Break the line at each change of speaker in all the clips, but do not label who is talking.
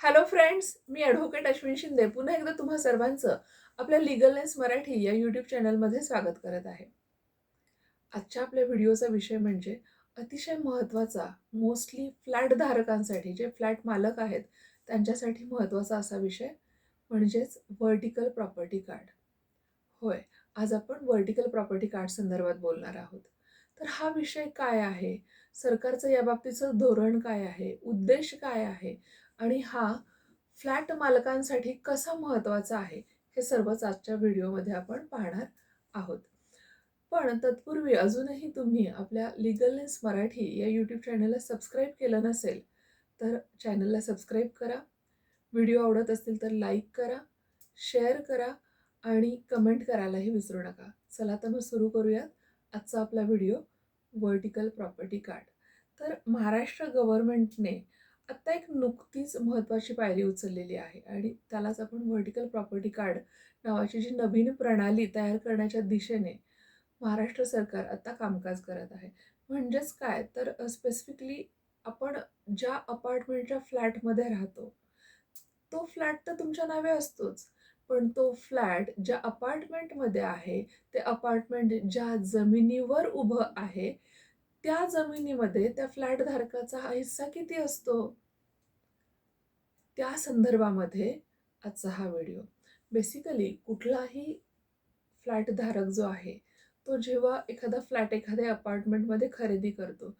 Hello friends मी advocate Ashwin Shinde. पुन्हा एकदा तुम्हा सर्वांचं आपल्या लिगलनेस मराठी या यूट्यूब चॅनलमध्ये स्वागत करत आहे. आजच्या आपल्या व्हिडिओचा विषय म्हणजे अतिशय महत्त्वाचा मोस्टली फ्लॅट धारकांसाठी जे फ्लॅट मालक आहेत त्यांच्यासाठी महत्त्वाचा असा विषय म्हणजेच व्हर्टिकल प्रॉपर्टी कार्ड होय आज आपण व्हर्टिकल प्रॉपर्टी कार्ड संदर्भात बोलणार आहोत. तर हा विषय काय आहे? सरकारचं याबाबतीचं धोरण काय आहे? उद्देश काय आहे? आणि हा फ्लॅट मालकांसाठी कसा महत्त्वाचा आहे हे सर्वच आजच्या व्हिडिओमध्ये आपण पाहणार आहोत. पण तत्पूर्वी अजूनही तुम्ही आपल्या लिगलनेस मराठी या यूट्यूब चॅनलला सबस्क्राईब केलं नसेल तर चॅनलला सबस्क्राईब करा. व्हिडिओ आवडत असतील तर लाईक करा शेअर करा आणि कमेंट करायलाही विसरू नका. चला तर मग सुरू करूयात आजचा आपला व्हिडिओ वर्टिकल प्रॉपर्टी कार्ड तर महाराष्ट्र गव्हर्मेंटने आत्ता एक नुकतीच महत्त्वाची पायरी उचललेली आहे आणि त्यालाच आपण व्हर्टिकल प्रॉपर्टी कार्ड नावाची जी नवीन प्रणाली तयार करण्याच्या दिशेने महाराष्ट्र सरकार आता कामकाज करत आहे. म्हणजेच काय? तर स्पेसिफिकली आपण ज्या अपार्टमेंटच्या फ्लॅटमध्ये राहतो तो फ्लॅट तर तुमच्या नावे असतोच. पण तो फ्लॅट ज्या अपार्टमेंटमध्ये आहे ते अपार्टमेंट ज्या जमिनीवर उभं आहे त्या जमिनीमध्ये त्या फ्लॅट धारकाचा हा हिस्सा किती असतो? त्या संदर्भामध्ये आजचा हा व्हिडिओ. बेसिकली कुठलाही फ्लॅट धारक जो आहे तो जेव्हा एखादा फ्लॅट एखाद्या अपार्टमेंटमध्ये खरेदी करतो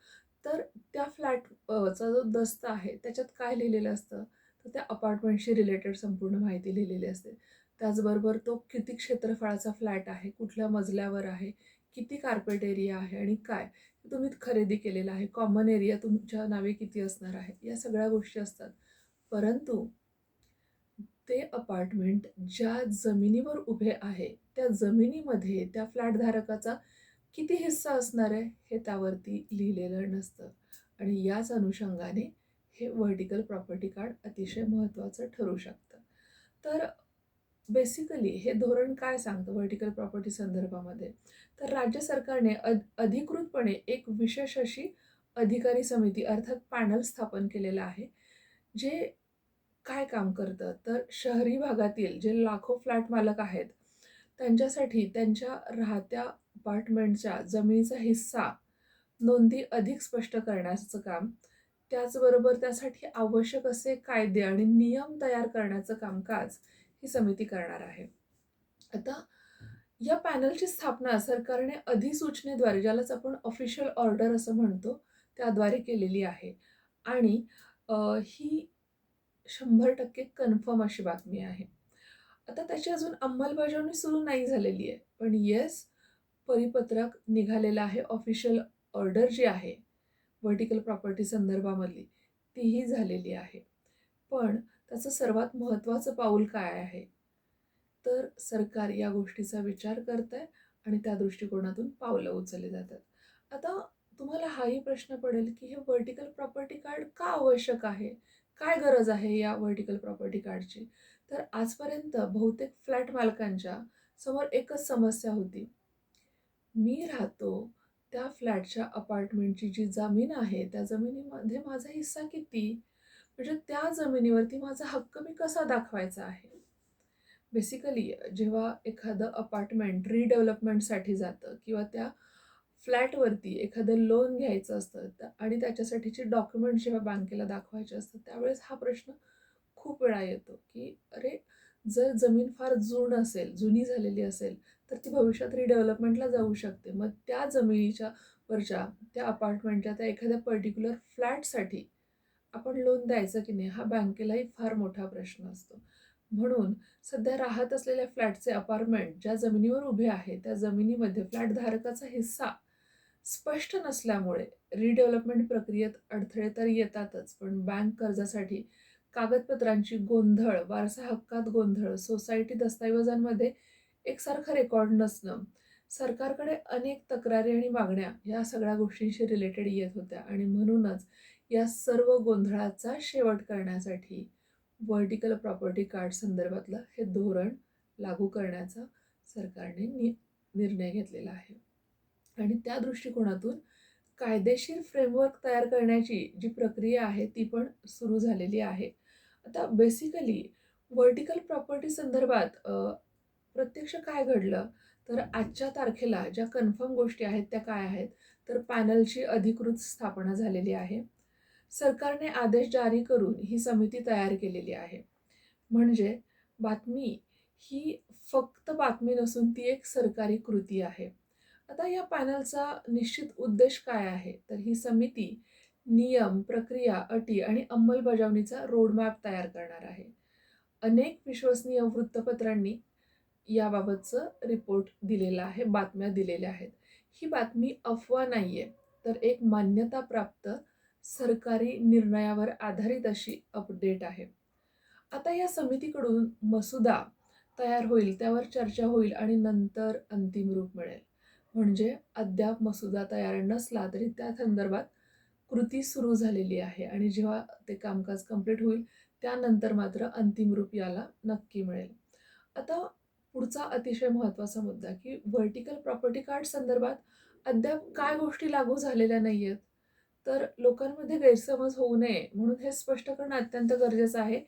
तर त्या फ्लॅट चा जो दस्त आहे त्याच्यात काय लिहिलेलं असतं? तर त्या अपार्टमेंटशी रिलेटेड संपूर्ण माहिती लिहिलेली असते. त्याचबरोबर तो किती क्षेत्रफळाचा फ्लॅट आहे कुठल्या मजल्यावर आहे किती कार्पेट एरिया आहे आणि काय? तुम्ही खरेदी केलेला आहे. कॉमन एरिया तुमच्या नावे किती असणार आहे? या सगळ्या गोष्टी असतात. परंतु ते अपार्टमेंट ज्या जमिनीवर उभे आहे त्या जमिनीमध्ये त्या फ्लॅटधारकाचा किती हिस्सा असणार आहे हे त्यावरती लिहिलेलं नसतं. आणि याच अनुषंगाने हे व्हर्टिकल प्रॉपर्टी कार्ड अतिशय महत्त्वाचं ठरू शकतं. तर बेसिकली हे धोरण काय सांगतं व्हर्टिकल प्रॉपर्टी संदर्भामध्ये? तर राज्य सरकारने अध अधिकृतपणे एक विशेष अशी अधिकारी समिती अर्थात पॅनल स्थापन केलेलं आहे जे काय काम करतं? तर शहरी भागातील जे लाखो फ्लॅट मालक आहेत त्यांच्यासाठी त्यांच्या राहत्या अपार्टमेंटच्या जमिनीचा हिस्सा नोंदी अधिक स्पष्ट करण्याचं काम त्याचबरोबर त्यासाठी आवश्यक असे कायदे आणि नियम तयार करण्याचं कामकाज ही समिती करणार आहे. आता या पॅनलची स्थापना सरकारने अधिसूचनेद्वारे ज्यालाच आपण ऑफिशियल ऑर्डर असं म्हणतो त्याद्वारे केलेली आहे. आणि ही शंभर टक्के कन्फर्म अशी बातमी आहे. आता त्याची अजून अंमलबजावणी सुरू नाही झालेली आहे. पण येस परिपत्रक निघालेलं आहे. ऑफिशियल ऑर्डर जी आहे व्हर्टिकल प्रॉपर्टी संदर्भामधली तीही झालेली आहे. पण त्याचं सर्वात महत्त्वाचं पाऊल काय आहे? तर सरकार या गोष्टीचा विचार करत आहे आणि त्या दृष्टिकोनातून पावलं उचलली जातात. आता तुम्हाला हाही प्रश्न पडेल की हे व्हर्टिकल प्रॉपर्टी कार्ड का आवश्यक आहे? काय गरज आहे या व्हर्टिकल प्रॉपर्टी कार्डची तर आजपर्यंत बहुतेक फ्लॅट मालकांच्या समोर एकच समस्या होती. मी राहतो त्या फ्लॅटच्या अपार्टमेंटची जी जमीन आहे त्या जमिनीमध्ये माझा हिस्सा किती? म्हणजे त्या जमिनीवरती माझा हक्क मी कसा दाखवायचा आहे? बेसिकली जेव्हा एखादं अपार्टमेंट रिडेव्हलपमेंटसाठी जातं किंवा त्या फ्लॅटवरती एखादं लोन घ्यायचं असतं आणि त्याच्यासाठीचे डॉक्युमेंट जेव्हा बँकेला दाखवायचे असतात त्यावेळेस हा प्रश्न खूप वेळा येतो की अरे जर जमीन फार जून असेल जुनी झालेली असेल तर ती भविष्यात रिडेव्हलपमेंटला जाऊ शकते. मग त्या जमिनीच्या वरच्या त्या अपार्टमेंटच्या त्या एखाद्या पर्टिक्युलर फ्लॅटसाठी आपण लोन द्यायचं की नाही हा बँकेलाही फार मोठा प्रश्न असतो. म्हणून सध्या राहत असलेल्या फ्लॅटचे अपार्टमेंट ज्या जमिनीवर उभे आहे त्या जमिनीमध्ये फ्लॅट धारकाचा हिस्सा स्पष्ट नसल्यामुळे रिडेव्हलपमेंट प्रक्रियेत अडथळे तर येतातच पण बँक कर्जासाठी कागदपत्रांची गोंधळ वारसा हक्कात गोंधळ सोसायटी दस्तऐवजांमध्ये एकसारखं रेकॉर्ड नसणं सरकारकडे अनेक तक्रारी आणि मागण्या या सगळ्या गोष्टींशी रिलेटेड येत होत्या. आणि म्हणूनच या सर्व गोंधळाचा शेवट करण्यासाठी व्हर्टिकल प्रॉपर्टी कार्ड संदर्भातलं हे धोरण लागू करण्याचा सरकारने नि निर्णय घेतलेला आहे. आणि त्या दृष्टिकोनातून कायदेशीर फ्रेमवर्क तयार करण्याची जी प्रक्रिया आहे ती पण सुरू झालेली आहे. आता बेसिकली व्हर्टिकल प्रॉपर्टी संदर्भात प्रत्यक्ष काय घडलं, तर आजच्या तारखेला ज्या कन्फर्म गोष्टी आहेत त्या काय आहेत, तर पॅनलची अधिकृत स्थापना झालेली आहे. सरकारने आदेश जारी करून ही समिती तयार केलेली आहे. म्हणजे बातमी ही फक्त बातमी नसून ती एक सरकारी कृती आहे. आता या पॅनलचा निश्चित उद्देश काय आहे, तर ही समिती नियम, प्रक्रिया, अटी आणि अंमलबजावणीचा रोडमॅप तयार करणार आहे. अनेक विश्वसनीय वृत्तपत्रांनी याबाबतचं रिपोर्ट दिलेला आहे, बातम्या दिलेल्या आहेत. ही बातमी अफवा नाही आहे तर एक मान्यताप्राप्त सरकारी निर्णयावर आधारित अशी अपडेट आहे. आता या समितीकडून मसुदा तयार होईल, त्यावर चर्चा होईल आणि नंतर अंतिम रूप मिळेल. म्हणजे अद्याप मसुदा तयार नसला तरी त्या संदर्भात कृती सुरू झालेली आहे आणि जेव्हा ते कामकाज कंप्लीट होईल, त्यानंतर मात्र अंतिम रूप याला नक्की मिळेल. आता पुढचा अतिशय महत्त्वाचा मुद्दा, की व्हर्टिकल प्रॉपर्टी कार्ड संदर्भात अद्याप काय गोष्टी लागू झालेल्या नाही आहेत तर लोकांमध्ये गैरसमज होऊ नये म्हणून हे स्पष्ट करणं अत्यंत गरजेचं आहे,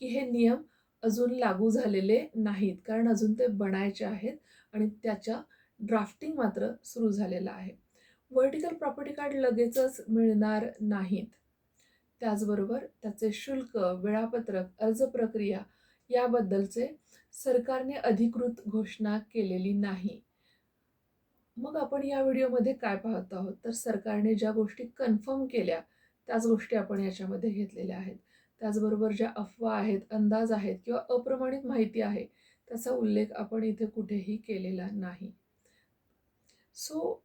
की हे नियम अजून लागू झालेले नाहीत. कारण अजून ते बनायचे आहेत आणि त्याच्या ड्राफ्टिंग मात्र सुरू झालेलं आहे. व्हर्टिकल प्रॉपर्टी कार्ड लगेचच मिळणार नाहीत. त्याचबरोबर त्याचे शुल्क, वेळापत्रक, अर्ज प्रक्रिया याबद्दलचे सरकारने अधिकृत घोषणा केलेली नाही. मग आपण या व्हिडिओमध्ये काय पाहत आहोत, तर सरकारने ज्या गोष्टी कन्फर्म केल्या, त्याच गोष्टी आपण याच्यामध्ये घेतलेल्या आहेत. त्याचबरोबर ज्या अफवा आहेत, अंदाज आहेत किंवा अप्रमाणित माहिती आहे, त्याचा उल्लेख आपण इथे कुठेही केलेला नाही. सो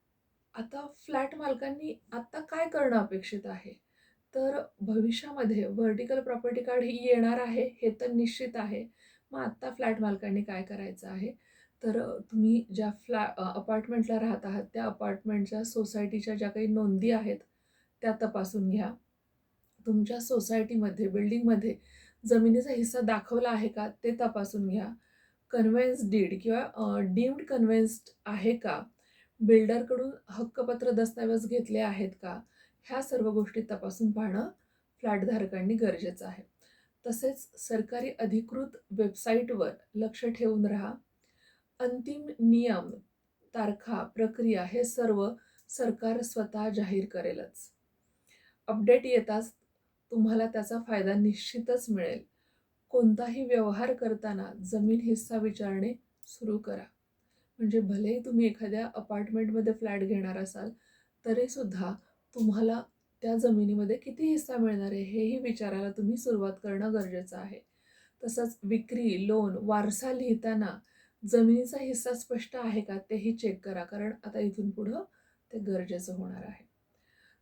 आता फ्लॅट मालकांनी आत्ता काय करणं अपेक्षित आहे? तर भविष्यामध्ये व्हर्टिकल प्रॉपर्टी कार्ड ही येणार आहे, हे तर निश्चित आहे. मग आत्ता फ्लॅट मालकांनी काय करायचं आहे, तर तुम्ही ज्या फ्लॅ अपार्टमेंटला राहत आहात, त्या अपार्टमेंटच्या सोसायटीच्या ज्या काही नोंदी आहेत, त्या तपासून घ्या. तुमच्या सोसायटीमध्ये, बिल्डिंगमध्ये जमिनीचा हिस्सा दाखवला आहे का, ते तपासून घ्या. कन्व्हेन्स डीड किंवा डीम्ड कन्व्हेन्स्ड आहे का? बिल्डरकडून हक्कपत्र दस्तऐवज घेतले आहेत का? ह्या सर्व गोष्टी तपासून पाहणं फ्लॅटधारकांनी गरजेचं आहे. तसेच सरकारी अधिकृत वेबसाईटवर लक्ष ठेवून राहा. अंतिम नियम, तारखा, प्रक्रिया हे सर्व सरकार स्वतः जाहीर करेलच. अपडेट येताच तुम्हाला त्याचा फायदा निश्चितच मिळेल. कोणताही व्यवहार करताना जमीन हिस्सा विचारणे सुरू करा. म्हणजे भलेही तुम्ही एखाद्या अपार्टमेंटमध्ये फ्लॅट घेणार असाल, तरीसुद्धा तुम्हाला त्या जमिनीमध्ये किती हिस्सा मिळणार आहे, हेही विचारायला तुम्ही सुरुवात करणं गरजेचं आहे. तसंच विक्री, लोन, वारसा लिहिताना जमिनीचा हिस्सा स्पष्ट आहे का, तेही चेक करा. कारण आता इथून पुढं ते गरजेचं होणार आहे.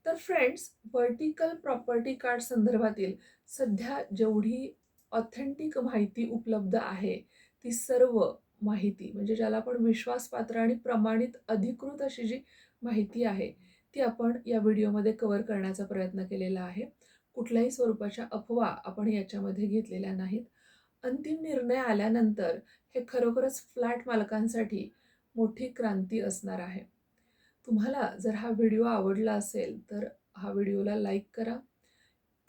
तर फ्रेंड्स, व्हर्टिकल प्रॉपर्टी कार्ड संदर्भातील सध्या जेवढी ऑथेंटिक माहिती उपलब्ध आहे, ती सर्व माहिती म्हणजे ज्याला आपण विश्वासपात्र आणि प्रमाणित अधिकृत अशी जी माहिती आहे, ती आपण या व्हिडिओमध्ये कवर करण्याचा प्रयत्न केलेला आहे. कुठल्याही स्वरूपाच्या अफवा आपण याच्यामध्ये घेतलेल्या नाहीत. अंतिम निर्णय आल्यानंतर हे खरोखरच फ्लॅट मालकांसाठी मोठी क्रांती असणार आहे. तुम्हाला जर हा व्हिडिओ आवडला असेल, तर हा व्हिडिओला लाईक करा.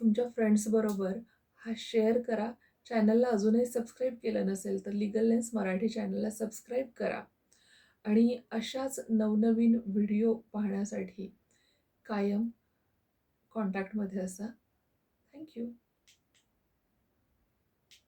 तुमच्या फ्रेंड्सबरोबर हा शेअर करा. चॅनलला अजूनही सबस्क्राईब केलं नसेल, तर लिगल लेन्स मराठी चॅनलला सबस्क्राईब करा आणि अशाच नवनवीन व्हिडिओ पाहण्यासाठी कायम कॉन्टॅक्टमध्ये असा. थँक्यू